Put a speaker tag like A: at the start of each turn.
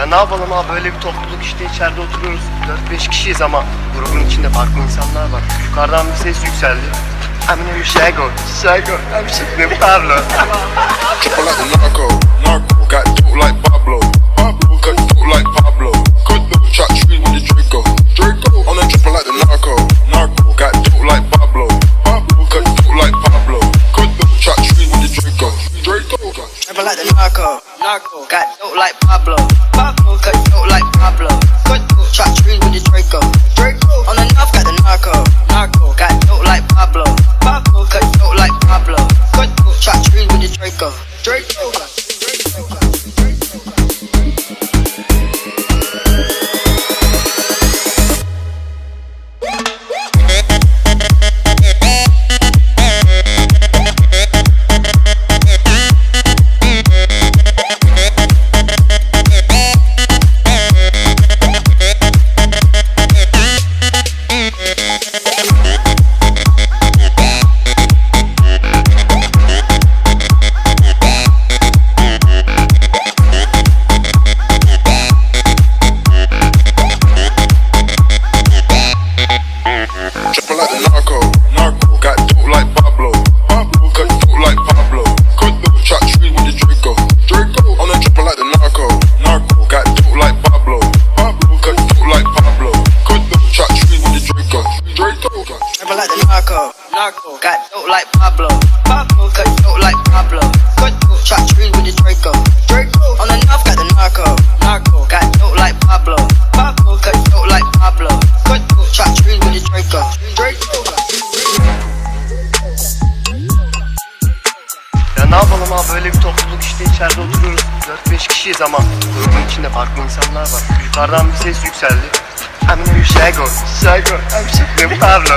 A: Ya ne yapalım abi böyle bir topluluk işte içeride oturuyoruz. 4-5 kişiyiz ama grubun içinde farklı insanlar var. Yukarıdan bir ses yükseldi. Eminem Şego, Şego, Emşiklim Pablo.
B: Triple like the narco, narco. Got dope like Pablo, Pablo. Cut dope like Pablo, cut dope. Chop tree with the Draco, Draco. On the triple like the narco, narco. Got dope like Pablo, Pablo. Cut dope like Pablo, cut dope. Chop tree with the Draco, Draco.
C: Trapping like the narco. Got dope like Pablo, Pablo. Cut dope like Pablo, cut dope. Trees with the narco, narco. Got dope like Pablo, Pablo. Cut dope like Pablo, cut dope. Chop trees with the Draco, Draco.
B: On the
C: north got the narco, narco. Got dope like Pablo, Pablo. Cut dope like Pablo, cut dope. Chop trees with the Draco, Draco.
A: Ya ne yapalım abi böyle bir topluluk işte içeride oturuyoruz. 4-5 kişiyiz ama grubun içinde farklı insanlar var. Yukarıdan bir ses yükseldi. Eminem Şego, Şego, Emşiklim Pablo.